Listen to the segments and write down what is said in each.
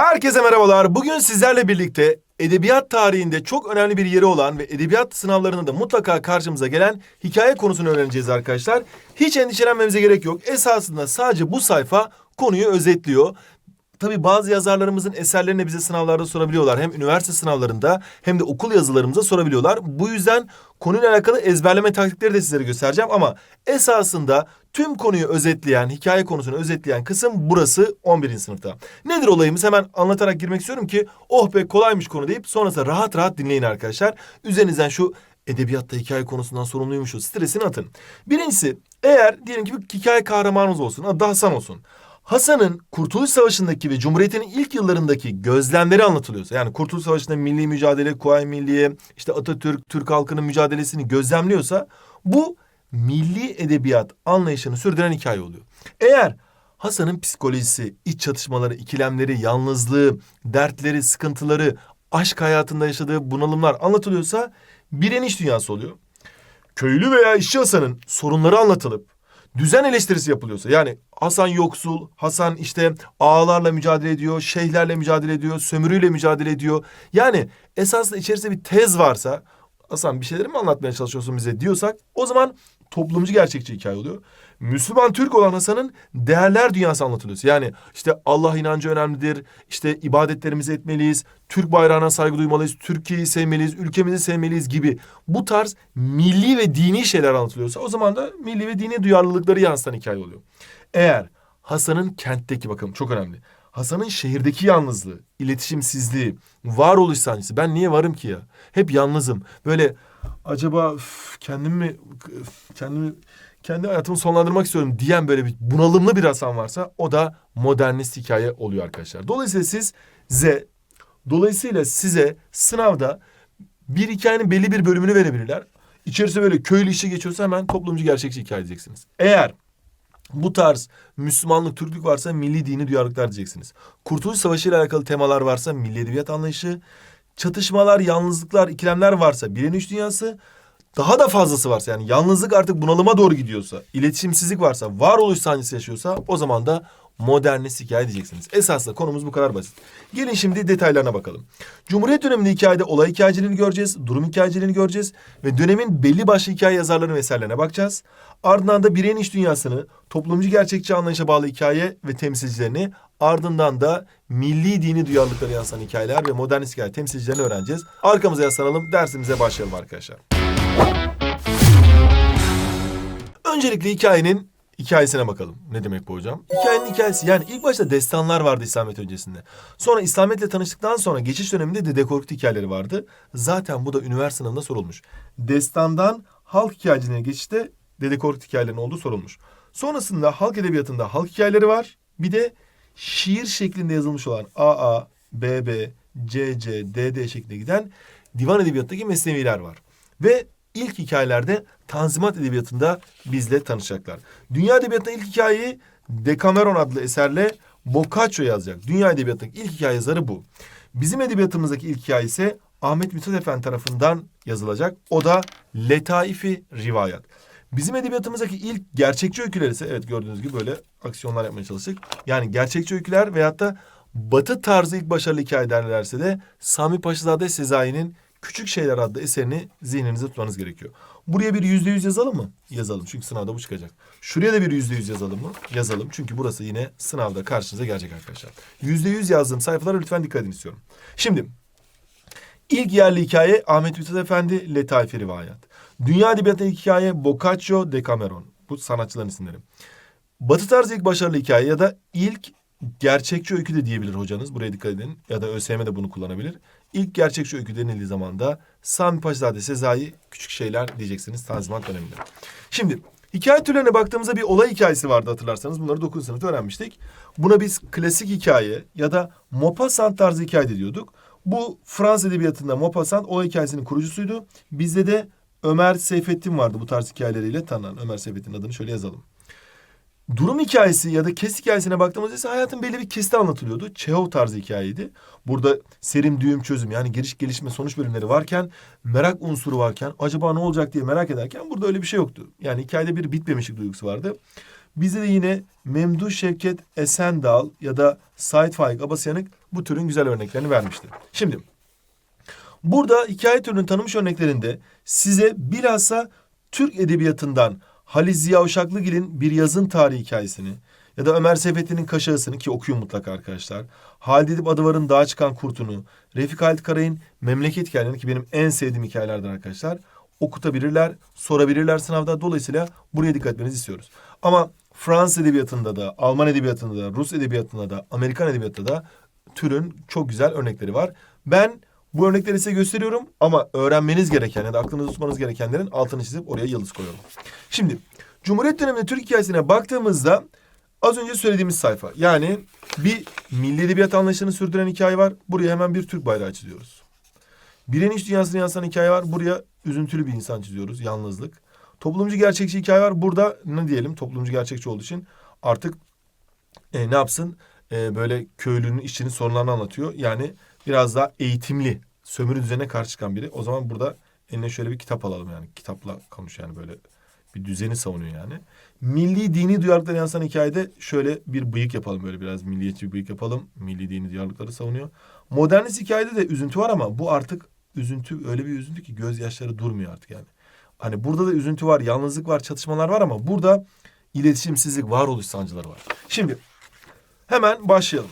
Herkese merhabalar. Bugün sizlerle birlikte edebiyat tarihinde çok önemli bir yeri olan ve edebiyat sınavlarında da mutlaka karşımıza gelen hikaye konusunu öğreneceğiz arkadaşlar. Hiç endişelenmemize gerek yok. Esasında sadece bu sayfa konuyu özetliyor. Tabii bazı yazarlarımızın eserlerini bize sınavlarda sorabiliyorlar. Hem üniversite sınavlarında hem de okul yazılarımıza sorabiliyorlar. Bu yüzden konuyla alakalı ezberleme taktikleri de sizlere göstereceğim ama esasında tüm konuyu özetleyen, hikaye konusunu özetleyen kısım burası 11. sınıfta. Nedir olayımız? Hemen anlatarak girmek istiyorum ki oh be kolaymış konu deyip sonrasında rahat rahat dinleyin arkadaşlar. Üzerinizden şu edebiyatta hikaye konusundan sorumluymuşuz. Stresini atın. Birincisi eğer diyelim ki bir hikaye kahramanımız olsun. Adı Hasan olsun. Hasan'ın Kurtuluş Savaşı'ndaki ve Cumhuriyet'in ilk yıllarındaki gözlemleri anlatılıyorsa yani Kurtuluş Savaşı'nda milli mücadele, Kuvayi Milliye, işte Atatürk, Türk halkının mücadelesini gözlemliyorsa bu milli edebiyat anlayışını sürdüren hikaye oluyor. Eğer Hasan'ın psikolojisi, iç çatışmaları, ikilemleri, yalnızlığı, dertleri, sıkıntıları, aşk hayatında yaşadığı bunalımlar anlatılıyorsa bir eniş dünyası oluyor. Köylü veya işçi Hasan'ın sorunları anlatılıp düzen eleştirisi yapılıyorsa yani Hasan yoksul, Hasan işte ağalarla mücadele ediyor, şeyhlerle mücadele ediyor, sömürüyle mücadele ediyor. Yani esasında içerisinde bir tez varsa Hasan bir şeyleri mi anlatmaya çalışıyorsun bize diyorsak o zaman toplumcu gerçekçi hikaye oluyor. Müslüman Türk olan Hasan'ın değerler dünyası anlatılıyor. Yani işte Allah inancı önemlidir, işte ibadetlerimizi etmeliyiz, Türk bayrağına saygı duymalıyız, Türkiye'yi sevmeliyiz, ülkemizi sevmeliyiz gibi bu tarz milli ve dini şeyler anlatılıyorsa o zaman da milli ve dini duyarlılıkları yansıtan hikaye oluyor. Eğer Hasan'ın kentteki bakın çok önemli. Hasan'ın şehirdeki yalnızlığı, iletişimsizliği, varoluş sancısı. Ben niye varım ki ya? Hep yalnızım. Böyle acaba üf, kendimi mi kendimi kendi hayatımı sonlandırmak istiyorum diyen böyle bir bunalımlı bir Hasan varsa o da modernist hikaye oluyor arkadaşlar. Dolayısıyla siz Z dolayısıyla size sınavda bir hikayenin belli bir bölümünü verebilirler. İçerisinde böyle köylü işi geçiyorsa hemen toplumcu gerçekçi hikaye diyeceksiniz. Eğer bu tarz Müslümanlık, Türklük varsa milli dini duyarlılıklar diyeceksiniz. Kurtuluş Savaşı ile alakalı temalar varsa milli edebiyat anlayışı, çatışmalar, yalnızlıklar, ikilemler varsa bir üç dünyası, daha da fazlası varsa yani yalnızlık artık bunalıma doğru gidiyorsa, iletişimsizlik varsa, varoluş sancısı yaşıyorsa o zaman da modernist hikaye diyeceksiniz. Esasında konumuz bu kadar basit. Gelin şimdi detaylarına bakalım. Cumhuriyet döneminde hikayede olay hikayeciliğini göreceğiz, durum hikayeciliğini göreceğiz ve dönemin belli başlı hikaye yazarlarının eserlerine bakacağız. Ardından da bireyin iç dünyasını, toplumcu gerçekçi anlayışa bağlı hikaye ve temsilcilerini, ardından da milli dini duyarlılıkları yansıtan hikayeler ve modernist hikaye temsilcilerini öğreneceğiz. Arkamıza yaslanalım, dersimize başlayalım arkadaşlar. Öncelikle hikayenin hikayesine bakalım. Ne demek bu hocam? Hikayenin hikayesi yani ilk başta destanlar vardı İslamiyet öncesinde. Sonra İslamiyet'le tanıştıktan sonra geçiş döneminde Dede Korkut hikayeleri vardı. Zaten bu da üniversite sınavında sorulmuş. Destandan halk hikayeciliğine geçişte Dede Korkut hikayelerinin olduğu sorulmuş. Sonrasında halk edebiyatında halk hikayeleri var. Bir de şiir şeklinde yazılmış olan AA, BB, CC, DD şeklinde giden divan edebiyattaki mesneviler var. Ve ilk hikayelerde Tanzimat Edebiyatı'nda bizle tanışacaklar. Dünya Edebiyatı'nda ilk hikayeyi Decameron adlı eserle Boccaccio yazacak. Dünya Edebiyatı'ndaki ilk hikaye yazarı bu. Bizim edebiyatımızdaki ilk hikaye ise Ahmet Mithat Efendi tarafından yazılacak. O da Letaifi Rivayat. Bizim edebiyatımızdaki ilk gerçekçi öyküler ise evet gördüğünüz gibi böyle aksiyonlar yapmaya çalıştık. Yani gerçekçi öyküler veyahut da batı tarzı ilk başarılı hikaye derlerse de Sami Paşazade Sezai'nin Küçük Şeyler adlı eserini zihninizde tutmanız gerekiyor. Buraya bir yüzde yüz yazalım mı? Yazalım çünkü sınavda bu çıkacak. Şuraya da bir yüzde yüz yazalım mı? Yazalım çünkü burası yine sınavda karşınıza gelecek arkadaşlar. Yüzde yüz yazdığım sayfalara lütfen dikkat edin istiyorum. Şimdi ilk yerli hikaye Ahmet Mithat Efendi Letaifi Rivayat. Dünya Edebiyatı'nda ilk hikaye Boccaccio Decameron. Bu sanatçıların isimleri. Batı tarzı ilk başarılı hikaye ya da ilk gerçekçi öykü de diyebilir hocanız. Buraya dikkat edin. Ya da ÖSYM de bunu kullanabilir. İlk gerçekçi öykü denildiği zaman da Sami Paşazade Sezai Küçük Şeyler diyeceksiniz Tanzimat döneminde. Şimdi hikaye türlerine baktığımızda bir olay hikayesi vardı hatırlarsanız. Bunları 9. sınıfta öğrenmiştik. Buna biz klasik hikaye ya da Maupassant tarzı hikaye diyorduk. Bu Fransız edebiyatında Maupassant olay hikayesinin kurucusuydu. Bizde de Ömer Seyfettin vardı bu tarz hikayeleriyle tanınan. Ömer Seyfettin adını şöyle yazalım. Durum hikayesi ya da kes hikayesine baktığımızda ise hayatın belli bir kesiti anlatılıyordu. Çehov tarzı hikayeydi. Burada serim, düğüm, çözüm yani giriş, gelişme, sonuç bölümleri varken, merak unsuru varken, acaba ne olacak diye merak ederken burada öyle bir şey yoktu. Yani hikayede bir bitmemişlik duygusu vardı. Bizde de yine Memduh Şevket Esendal ya da Sait Faik Abasyanık bu türün güzel örneklerini vermişti. Şimdi burada hikaye türünün tanımış örneklerinde size bilhassa Türk edebiyatından Halis Ziya Uşaklıgil'in bir yazın tarihi hikayesini ya da Ömer Seyfettin'in Kaşağısını ki okuyun mutlaka arkadaşlar. Halid Edip Adıvar'ın Dağa Çıkan Kurtunu, Refik Halit Karay'ın Memleket Hikayelerini ki benim en sevdiğim hikayelerden arkadaşlar. Okutabilirler, sorabilirler sınavda. Dolayısıyla buraya dikkat etmenizi istiyoruz. Ama Fransız edebiyatında da, Alman edebiyatında da, Rus edebiyatında da, Amerikan edebiyatında da türün çok güzel örnekleri var. Ben bu örnekleri size gösteriyorum ama öğrenmeniz gereken ya da aklınızda tutmanız gerekenlerin altını çizip oraya yıldız koyuyorum. Şimdi Cumhuriyet döneminde Türk hikayesine baktığımızda az önce söylediğimiz sayfa yani bir milli edebiyat anlayışını sürdüren hikaye var. Buraya hemen bir Türk bayrağı çiziyoruz. Bir iç dünyasını yansıtan hikaye var. Buraya üzüntülü bir insan çiziyoruz. Yalnızlık. Toplumcu gerçekçi hikaye var. Burada ne diyelim toplumcu gerçekçi olduğu için artık e, ne yapsın? E, böyle köylünün işçinin sorunlarını anlatıyor. Yani biraz daha eğitimli, sömürü düzenine karşı çıkan biri. O zaman burada eline şöyle bir kitap alalım yani. Kitapla konuş yani böyle bir düzeni savunuyor yani. Milli dini duyarlılıkları yansıtan hikayede şöyle bir bıyık yapalım böyle biraz milliyetçi bir bıyık yapalım. Milli dini duyarlılıkları savunuyor. Modernist hikayede de üzüntü var ama bu artık üzüntü öyle bir üzüntü ki gözyaşları durmuyor artık yani. Hani burada da üzüntü var, yalnızlık var, çatışmalar var ama burada iletişimsizlik, varoluş sancıları var. Şimdi hemen başlayalım.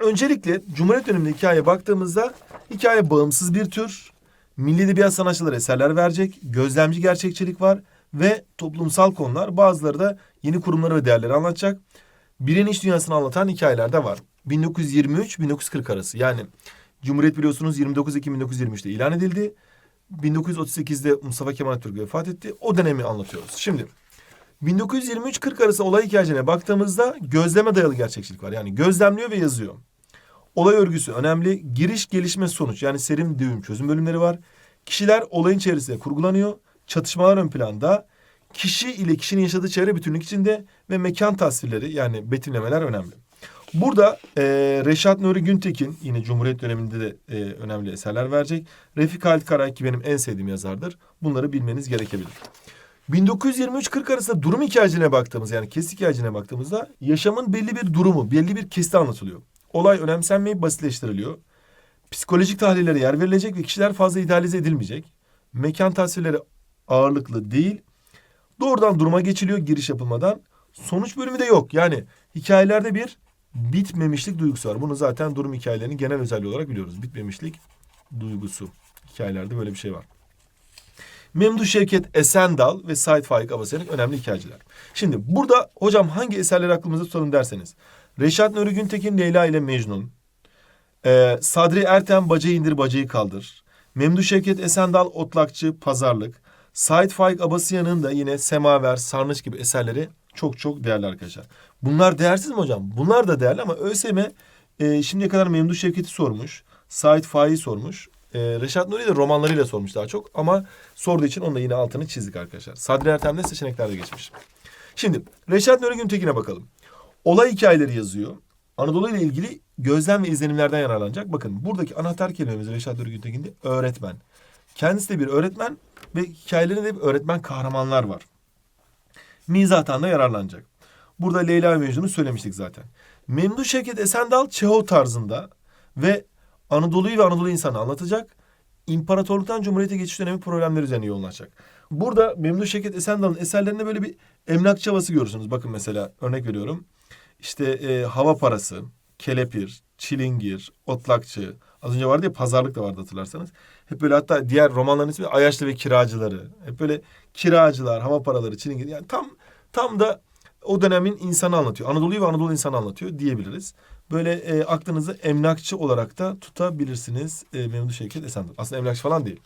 Öncelikle Cumhuriyet döneminde hikayeye baktığımızda hikaye bağımsız bir tür. Milli edebiyat sanatçıları eserler verecek, gözlemci gerçekçilik var ve toplumsal konular bazıları da yeni kurumları ve değerleri anlatacak. Birin iç dünyasını anlatan hikayeler de var. 1923-1940 arası yani Cumhuriyet biliyorsunuz 29 Ekim 1923'te ilan edildi. 1938'de Mustafa Kemal Atatürk vefat etti. O dönemi anlatıyoruz. Şimdi 1923-40 arası olay hikayesine baktığımızda gözleme dayalı gerçekçilik var. Yani gözlemliyor ve yazıyor. Olay örgüsü önemli. Giriş, gelişme, sonuç. Yani serim, düğüm, çözüm bölümleri var. Kişiler olayın içerisinde kurgulanıyor. Çatışmalar ön planda. Kişi ile kişinin yaşadığı çevre bütünlük içinde ve mekan tasvirleri yani betimlemeler önemli. Burada e, Reşat Nuri Güntekin yine Cumhuriyet döneminde de e, önemli eserler verecek. Refik Halit Karay ki benim en sevdiğim yazardır. Bunları bilmeniz gerekebilir. 1923-40 arasında durum hikayecine baktığımız yani kesit hikayecine baktığımızda yaşamın belli bir durumu, belli bir kesiti anlatılıyor. Olay önemsenmeyip basitleştiriliyor. Psikolojik tahlillere yer verilecek ve kişiler fazla idealize edilmeyecek. Mekan tasvirleri ağırlıklı değil. Doğrudan duruma geçiliyor giriş yapılmadan. Sonuç bölümü de yok. Yani hikayelerde bir bitmemişlik duygusu var. Bunu zaten durum hikayelerinin genel özelliği olarak biliyoruz. Bitmemişlik duygusu. Hikayelerde böyle bir şey var. Memduh Şevket Esendal ve Said Faik Abasen'in önemli hikayeciler. Şimdi burada hocam hangi eserleri aklımızda tutalım derseniz. Reşat Nuri Güntekin Leyla ile Mecnun. Ee, Sadri Ertem Bacayı indir bacayı kaldır. Memduh Şevket Esendal Otlakçı Pazarlık. Said Faik Abasıyan'ın da yine Semaver, Sarnıç gibi eserleri çok çok değerli arkadaşlar. Bunlar değersiz mi hocam? Bunlar da değerli ama ÖSYM e, şimdiye kadar Memduh Şevket'i sormuş. Said Faik'i sormuş. E, Reşat Nuri'yi de romanlarıyla sormuş daha çok. Ama sorduğu için onu da yine altını çizdik arkadaşlar. Sadri Ertem'de seçeneklerde geçmiş. Şimdi Reşat Nuri Güntekin'e bakalım. Olay hikayeleri yazıyor. Anadolu ile ilgili gözlem ve izlenimlerden yararlanacak. Bakın buradaki anahtar kelimemiz Reşat Nuri Güntekin'de öğretmen. Kendisi de bir öğretmen ve hikayelerinde bir öğretmen kahramanlar var. Mizahtan da yararlanacak. Burada Leyla ve Mecnun'u söylemiştik zaten. Memduh Şevket Esendal Çehov tarzında ve Anadolu'yu ve Anadolu insanı anlatacak. İmparatorluktan Cumhuriyete geçiş dönemi problemleri üzerine yoğunlaşacak. Burada Memduh Şevket Esendal'ın eserlerinde böyle bir emlakçı havası görürsünüz. Bakın mesela örnek veriyorum. İşte e, hava parası, kelepir, çilingir, otlakçı. Az önce vardı ya pazarlık da vardı hatırlarsanız. Hep böyle hatta diğer romanların ismi Ayaşlı ve Kiracıları. Hep böyle kiracılar, hava paraları, çilingir. Yani tam tam da o dönemin insanı anlatıyor. Anadolu'yu ve Anadolu insanı anlatıyor diyebiliriz. Böyle e, aklınızı emlakçı olarak da tutabilirsiniz e, Memduh Şevket Esendal. Aslında emlakçı falan değil.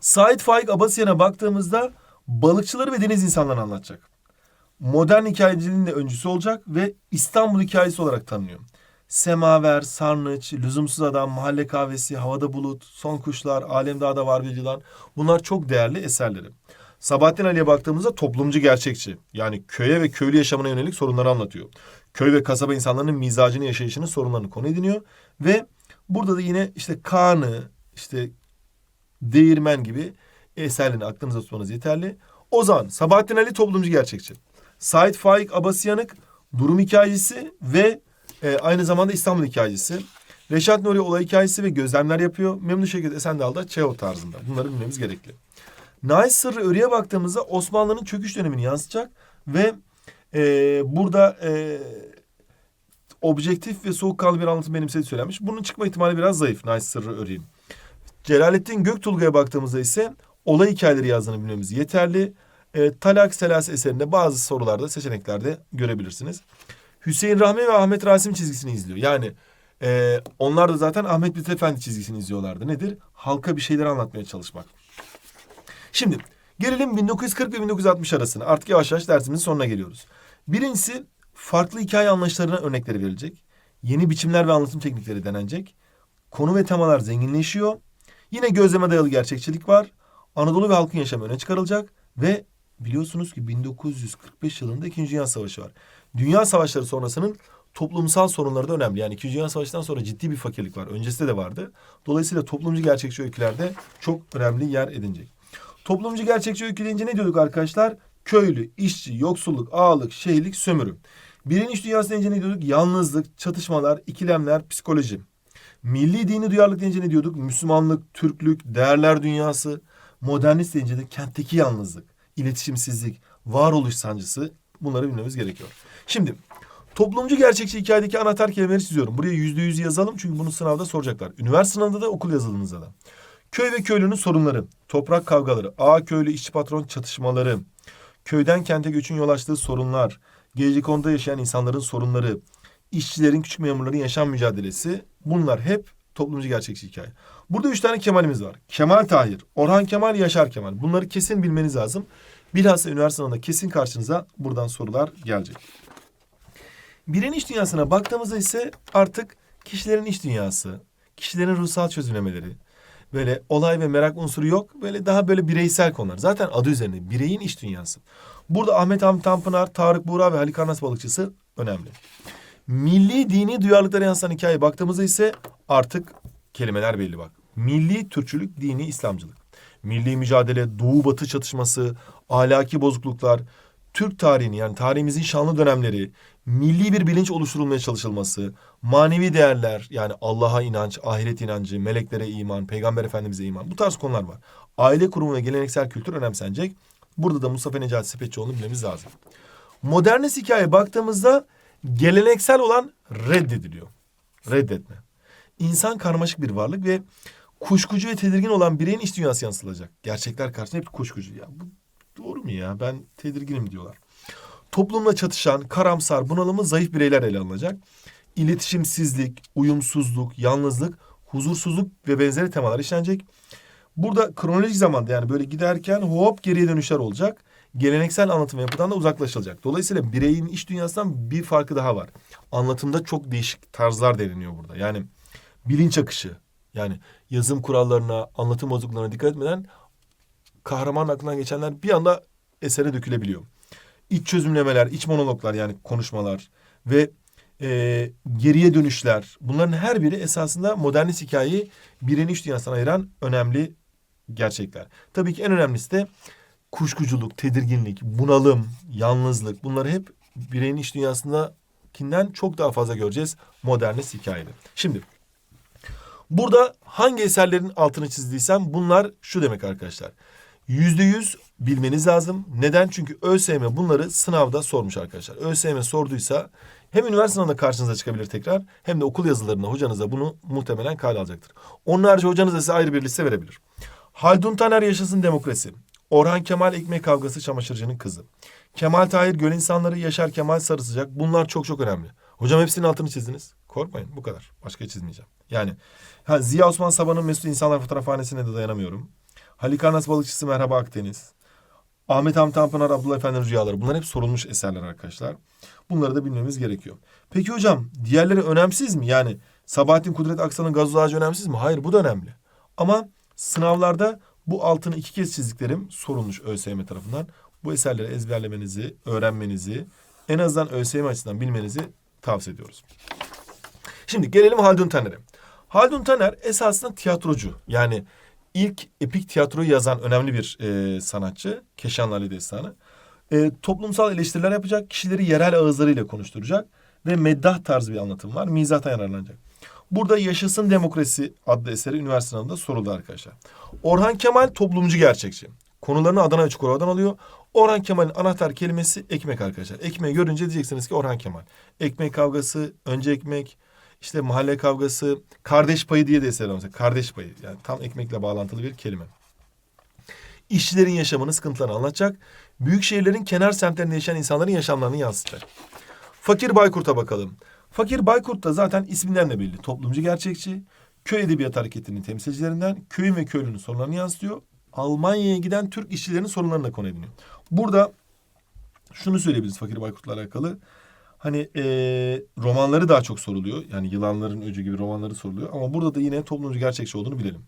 Said Faik Abasyan'a baktığımızda balıkçıları ve deniz insanlarını anlatacak. Modern hikayeciliğin de öncüsü olacak ve İstanbul hikayesi olarak tanınıyor. Semaver, Sarnıç, Lüzumsuz Adam, Mahalle Kahvesi, Havada Bulut, Son Kuşlar, Alem Dağda Var bir Yılan bunlar çok değerli eserleri. Sabahattin Ali'ye baktığımızda toplumcu gerçekçi. Yani köye ve köylü yaşamına yönelik sorunları anlatıyor. Köy ve kasaba insanlarının mizacını, yaşayışını, sorunlarını konu ediniyor. Ve burada da yine işte Kaan'ı, işte Değirmen gibi eserlerini aklınızda tutmanız yeterli. O zaman Sabahattin Ali toplumcu gerçekçi. Said Faik Abasıyanık durum hikayesi ve e, aynı zamanda İstanbul hikayesi. Reşat Nuri olay hikayesi ve gözlemler yapıyor. Memnun Şevket Esendal da Çeo tarzında. Bunları bilmemiz gerekli. Nais Sırrı Örü'ye baktığımızda Osmanlı'nın çöküş dönemini yansıtacak ve e, burada e, objektif ve soğukkanlı bir anlatım benimsediği söylenmiş. Bunun çıkma ihtimali biraz zayıf Nais Sırrı Örü'nün. Celalettin Göktulga'ya baktığımızda ise olay hikayeleri yazdığını bilmemiz yeterli. E, Talak Selas eserinde bazı sorularda seçeneklerde görebilirsiniz. Hüseyin Rahmi ve Ahmet Rasim çizgisini izliyor. Yani e, onlar da zaten Ahmet Mithat Efendi çizgisini izliyorlardı. Nedir? Halka bir şeyler anlatmaya çalışmak. Şimdi gelelim 1940 ve 1960 arasına. Artık yavaş yavaş dersimizin sonuna geliyoruz. Birincisi farklı hikaye anlayışlarına örnekleri verilecek. Yeni biçimler ve anlatım teknikleri denenecek. Konu ve temalar zenginleşiyor. Yine gözleme dayalı gerçekçilik var. Anadolu ve halkın yaşamı öne çıkarılacak ve biliyorsunuz ki 1945 yılında İkinci Dünya Savaşı var. Dünya Savaşları sonrasının toplumsal sorunları da önemli. Yani İkinci Dünya Savaşı'ndan sonra ciddi bir fakirlik var. Öncesinde de vardı. Dolayısıyla toplumcu gerçekçi öykülerde çok önemli yer edinecek. Toplumcu gerçekçi öykü deyince ne diyorduk arkadaşlar? Köylü, işçi, yoksulluk, ağalık, şehirlik, sömürü. Birinci Dünyası deyince ne diyorduk? Yalnızlık, çatışmalar, ikilemler, psikoloji. Milli dini duyarlılık deyince ne diyorduk? Müslümanlık, Türklük, değerler dünyası. Modernist deyince de kentteki yalnızlık, iletişimsizlik, varoluş sancısı bunları bilmemiz gerekiyor. Şimdi toplumcu gerçekçi hikayedeki anahtar kelimeleri çiziyorum. Buraya yüzde yüz yazalım çünkü bunu sınavda soracaklar. Üniversite sınavında da okul yazılımınızda da. Köy ve köylünün sorunları, toprak kavgaları, ağa köylü işçi patron çatışmaları, köyden kente göçün yol açtığı sorunlar, Gecekondu'da yaşayan insanların sorunları, işçilerin, küçük memurların yaşam mücadelesi bunlar hep toplumcu gerçekçi hikaye. Burada üç tane Kemal'imiz var. Kemal Tahir, Orhan Kemal, Yaşar Kemal. Bunları kesin bilmeniz lazım. Bilhassa üniversite sınavında kesin karşınıza buradan sorular gelecek. Bireyin iç dünyasına baktığımızda ise artık kişilerin iç dünyası, kişilerin ruhsal çözümlemeleri, böyle olay ve merak unsuru yok. Böyle daha böyle bireysel konular. Zaten adı üzerinde bireyin iç dünyası. Burada Ahmet Hamit Tanpınar, Tarık Buğra ve Halikarnas balıkçısı önemli. Milli dini duyarlılıklara yansıtan hikayeye baktığımızda ise artık kelimeler belli bak. Milli Türkçülük, dini İslamcılık. Milli mücadele, Doğu Batı çatışması, ahlaki bozukluklar, Türk tarihini yani tarihimizin şanlı dönemleri, milli bir bilinç oluşturulmaya çalışılması, manevi değerler yani Allah'a inanç, ahiret inancı, meleklere iman, peygamber efendimize iman bu tarz konular var. Aile kurumu ve geleneksel kültür önemsenecek. Burada da Mustafa Necati Sepetçioğlu'nu bilmemiz lazım. Modernist hikaye baktığımızda geleneksel olan reddediliyor. Reddetme. İnsan karmaşık bir varlık ve kuşkucu ve tedirgin olan bireyin iç dünyası yansıtılacak. Gerçekler karşısında hep kuşkucu. Ya bu doğru mu ya? Ben tedirginim diyorlar. Toplumla çatışan, karamsar, bunalımı zayıf bireyler ele alınacak. İletişimsizlik, uyumsuzluk, yalnızlık, huzursuzluk ve benzeri temalar işlenecek. Burada kronolojik zamanda yani böyle giderken hop geriye dönüşler olacak. Geleneksel anlatım yapıdan da uzaklaşılacak. Dolayısıyla bireyin iç dünyasından bir farkı daha var. Anlatımda çok değişik tarzlar deneniyor burada. Yani bilinç akışı. Yani yazım kurallarına, anlatım bozukluğuna dikkat etmeden kahraman aklından geçenler bir anda esere dökülebiliyor. İç çözümlemeler, iç monologlar yani konuşmalar ve e, geriye dönüşler. Bunların her biri esasında modernist hikayeyi bireyin iç dünyasından ayıran önemli gerçekler. Tabii ki en önemlisi de kuşkuculuk, tedirginlik, bunalım, yalnızlık bunları hep bireyin iç dünyasındakinden çok daha fazla göreceğiz modernist hikayede. Şimdi burada hangi eserlerin altını çizdiysem bunlar şu demek arkadaşlar. Yüzde yüz bilmeniz lazım. Neden? Çünkü ÖSYM bunları sınavda sormuş arkadaşlar. ÖSYM sorduysa hem üniversite sınavında karşınıza çıkabilir tekrar hem de okul yazılarında hocanız da bunu muhtemelen kale alacaktır. Onun hocanız da size ayrı bir liste verebilir. Haldun Taner Yaşasın Demokrasi. Orhan Kemal Ekmek Kavgası Çamaşırcının Kızı. Kemal Tahir Göl İnsanları Yaşar Kemal Sarı Sıcak. Bunlar çok çok önemli. Hocam hepsinin altını çizdiniz. Korkmayın bu kadar. Başka çizmeyeceğim. Yani ha, Ziya Osman Sabah'ın Mesut İnsanlar Fotoğrafhanesi'ne de dayanamıyorum. Halikarnas Balıkçısı Merhaba Akdeniz. Ahmet Hamit Tanpınar Abdullah Efendi'nin Rüyaları. Bunlar hep sorulmuş eserler arkadaşlar. Bunları da bilmemiz gerekiyor. Peki hocam diğerleri önemsiz mi? Yani Sabahattin Kudret Aksan'ın Gazoz Ağacı önemsiz mi? Hayır bu da önemli. Ama sınavlarda bu altını iki kez çizdiklerim sorulmuş ÖSYM tarafından. Bu eserleri ezberlemenizi, öğrenmenizi, en azından ÖSYM açısından bilmenizi tavsiye ediyoruz. Şimdi gelelim Haldun Taner'e. Haldun Taner esasında tiyatrocu. Yani ilk epik tiyatroyu yazan önemli bir e, sanatçı. Keşanlı Ali Destanı. E, toplumsal eleştiriler yapacak, kişileri yerel ağızlarıyla konuşturacak ve meddah tarzı bir anlatım var. Mizahtan yararlanacak. Burada Yaşasın Demokrasi adlı eseri üniversite sınavında soruldu arkadaşlar. Orhan Kemal toplumcu gerçekçi. Konularını Adana Çukurova'dan alıyor. Orhan Kemal'in anahtar kelimesi ekmek arkadaşlar. Ekmeği görünce diyeceksiniz ki Orhan Kemal. Ekmek kavgası, önce ekmek, işte mahalle kavgası, kardeş payı diye de eser mesela. Kardeş payı yani tam ekmekle bağlantılı bir kelime. İşçilerin yaşamını, sıkıntılarını anlatacak. Büyük şehirlerin kenar semtlerinde yaşayan insanların yaşamlarını yansıtacak. Fakir Baykurt'a bakalım. Fakir Baykurt da zaten isminden de belli. Toplumcu gerçekçi. Köy edebiyat hareketinin temsilcilerinden köyün ve köylünün sorunlarını yansıtıyor. Almanya'ya giden Türk işçilerinin sorunlarını da konu ediniyor. Burada şunu söyleyebiliriz Fakir Baykurt'la alakalı. Hani eee, romanları daha çok soruluyor. Yani Yılanların Öcü gibi romanları soruluyor. Ama burada da yine toplumcu gerçekçi olduğunu bilelim.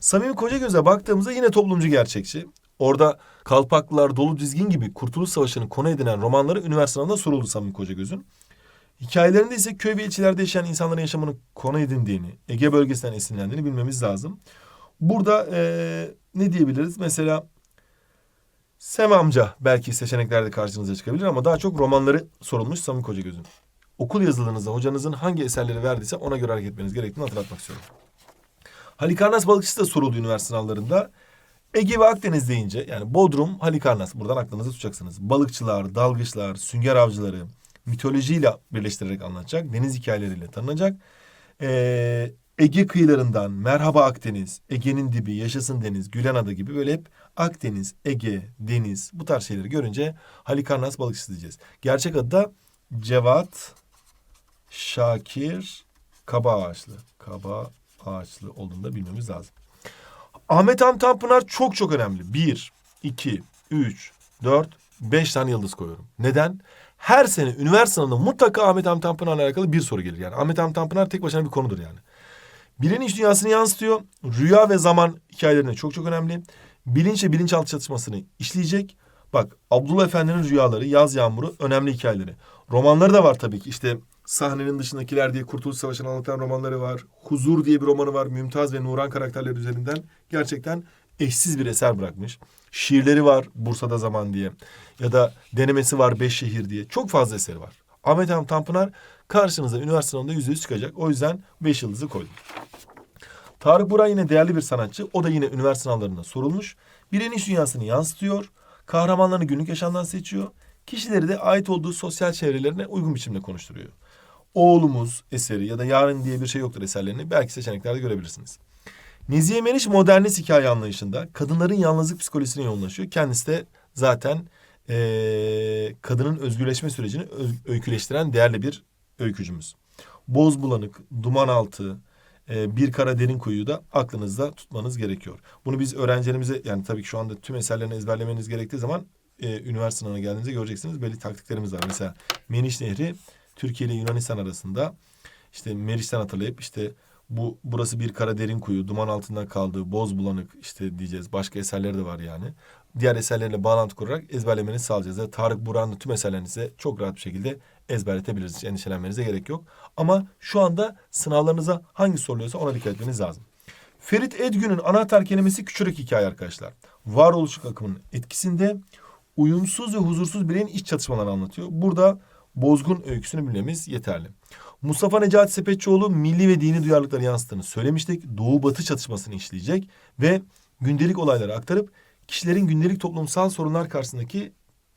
Samimi Kocagöz'e baktığımızda yine toplumcu gerçekçi. Orada Kalpaklılar, Dolu Dizgin gibi Kurtuluş Savaşı'nı konu edinen romanları üniversite soruldu Samimi Kocagöz'ün. Hikayelerinde ise köy ve ilçelerde yaşayan insanların yaşamını konu edindiğini, Ege bölgesinden esinlendiğini bilmemiz lazım. Burada eee, ne diyebiliriz? Mesela Sem amca belki seçeneklerde karşınıza çıkabilir ama daha çok romanları sorulmuş Samimi Kocagöz'ün. Okul yazılarınızda hocanızın hangi eserleri verdiyse ona göre hareket etmeniz gerektiğini hatırlatmak istiyorum. Halikarnas balıkçısı da soruldu üniversite sınavlarında. Ege ve Akdeniz deyince yani Bodrum, Halikarnas buradan aklınızda tutacaksınız. Balıkçılar, dalgıçlar, sünger avcıları mitolojiyle birleştirerek anlatacak. Deniz hikayeleriyle tanınacak. Ee, Ege kıyılarından Merhaba Akdeniz, Ege'nin dibi, Yaşasın Deniz, Gülenada gibi böyle hep Akdeniz, Ege, Deniz bu tarz şeyleri görünce Halikarnas balıkçısı diyeceğiz. Gerçek adı da Cevat Şakir Kaba Ağaçlı. Kaba Ağaçlı olduğunu da bilmemiz lazım. Ahmet Hamdi Tanpınar çok çok önemli. Bir, iki, üç, dört, beş tane yıldız koyuyorum. Neden? Her sene üniversite sınavında mutlaka Ahmet Hamdi Tanpınar'la alakalı bir soru gelir. Yani Ahmet Hamdi Tanpınar tek başına bir konudur yani. Bilinç iç dünyasını yansıtıyor. Rüya ve zaman hikayelerine çok çok önemli. Bilinçle bilinçaltı çatışmasını işleyecek. Bak Abdullah Efendi'nin rüyaları, Yaz Yağmuru önemli hikayeleri. Romanları da var tabii ki. İşte Sahnenin Dışındakiler diye Kurtuluş Savaşı'nı anlatan romanları var. Huzur diye bir romanı var. Mümtaz ve Nuran karakterleri üzerinden gerçekten eşsiz bir eser bırakmış. Şiirleri var Bursa'da Zaman diye. Ya da denemesi var Beş Şehir diye. Çok fazla eseri var. Ahmet Hamdi Tanpınar karşınıza üniversite sınavında yüzde yüz çıkacak. O yüzden beş yıldızı koydum. Tarık Buran yine değerli bir sanatçı. O da yine üniversite sınavlarında sorulmuş. Bireyin dünyasını yansıtıyor. Kahramanlarını günlük yaşamdan seçiyor. Kişileri de ait olduğu sosyal çevrelerine uygun biçimde konuşturuyor. Oğlumuz eseri ya da Yarın diye bir şey yoktur eserlerini belki seçeneklerde görebilirsiniz. Nezihe Meriç modernist hikaye anlayışında kadınların yalnızlık psikolojisine yoğunlaşıyor. Kendisi de zaten eee, kadının özgürleşme sürecini öz- öyküleştiren değerli bir öykücümüz. Boz bulanık, duman altı, e, bir kara derin kuyuyu da aklınızda tutmanız gerekiyor. Bunu biz öğrencilerimize yani tabii ki şu anda tüm eserlerini ezberlemeniz gerektiği zaman e, üniversite sınavına geldiğinizde göreceksiniz. Belli taktiklerimiz var. Mesela Meniş Nehri Türkiye ile Yunanistan arasında işte Meriç'ten hatırlayıp işte bu burası bir kara derin kuyu, duman altında kaldığı, boz bulanık işte diyeceğiz. Başka eserleri de var yani. Diğer eserlerle bağlantı kurarak ezberlemenizi sağlayacağız. Yani Tarık Buran'ın tüm eserlerinizi çok rahat bir şekilde ezberletebiliriz. Hiç endişelenmenize gerek yok. Ama şu anda sınavlarınıza hangi soruluyorsa ona dikkat etmeniz lazım. Ferit Edgün'ün anahtar kelimesi küçük hikaye arkadaşlar. Varoluşluk akımının etkisinde uyumsuz ve huzursuz bireyin iç çatışmalarını anlatıyor. Burada bozgun öyküsünü bilmemiz yeterli. Mustafa Necati Sepetçioğlu milli ve dini duyarlılıkları yansıttığını söylemiştik. Doğu batı çatışmasını işleyecek ve gündelik olayları aktarıp kişilerin gündelik toplumsal sorunlar karşısındaki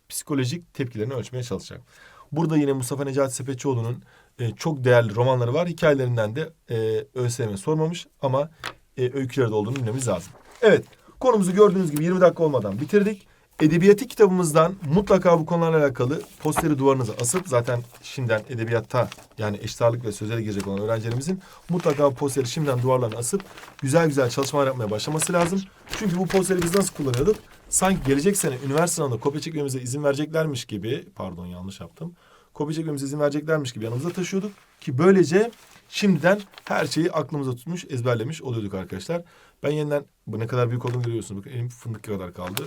psikolojik tepkilerini ölçmeye çalışacak. Burada yine Mustafa Necati Sepetçioğlu'nun e, çok değerli romanları var. Hikayelerinden de e, ÖSYM sormamış ama e, öyküleri olduğunu bilmemiz lazım. Evet konumuzu gördüğünüz gibi 20 dakika olmadan bitirdik. Edebiyatı kitabımızdan mutlaka bu konularla alakalı posteri duvarınıza asıp zaten şimdiden edebiyatta yani eşit ve sözele girecek olan öğrencilerimizin mutlaka bu posteri şimdiden duvarlarına asıp güzel güzel çalışmalar yapmaya başlaması lazım. Çünkü bu posteri biz nasıl kullanıyorduk? Sanki gelecek sene üniversite sınavında kopya çekmemize izin vereceklermiş gibi pardon yanlış yaptım. Kopya çekmemize izin vereceklermiş gibi yanımıza taşıyorduk ki böylece şimdiden her şeyi aklımıza tutmuş, ezberlemiş oluyorduk arkadaşlar. Ben yeniden bu ne kadar büyük olduğunu görüyorsunuz. Bakın elim fındık kadar kaldı.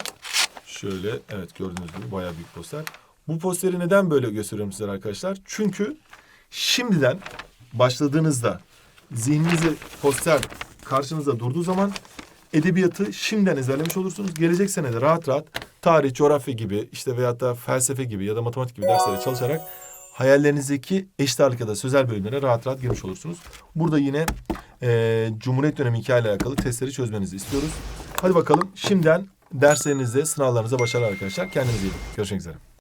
Şöyle evet gördüğünüz gibi bayağı büyük poster. Bu posteri neden böyle gösteriyorum size arkadaşlar? Çünkü şimdiden başladığınızda zihninizde poster karşınızda durduğu zaman edebiyatı şimdiden ezberlemiş olursunuz. Gelecek sene de rahat rahat tarih, coğrafya gibi işte veyahut da felsefe gibi ya da matematik gibi derslere çalışarak hayallerinizdeki eşit ağırlık ya da sözel bölümlere rahat rahat girmiş olursunuz. Burada yine e, Cumhuriyet dönemi hikayeyle alakalı testleri çözmenizi istiyoruz. Hadi bakalım şimdiden derslerinizde, sınavlarınızda başarılar arkadaşlar. Kendinize iyi bakın. Görüşmek üzere.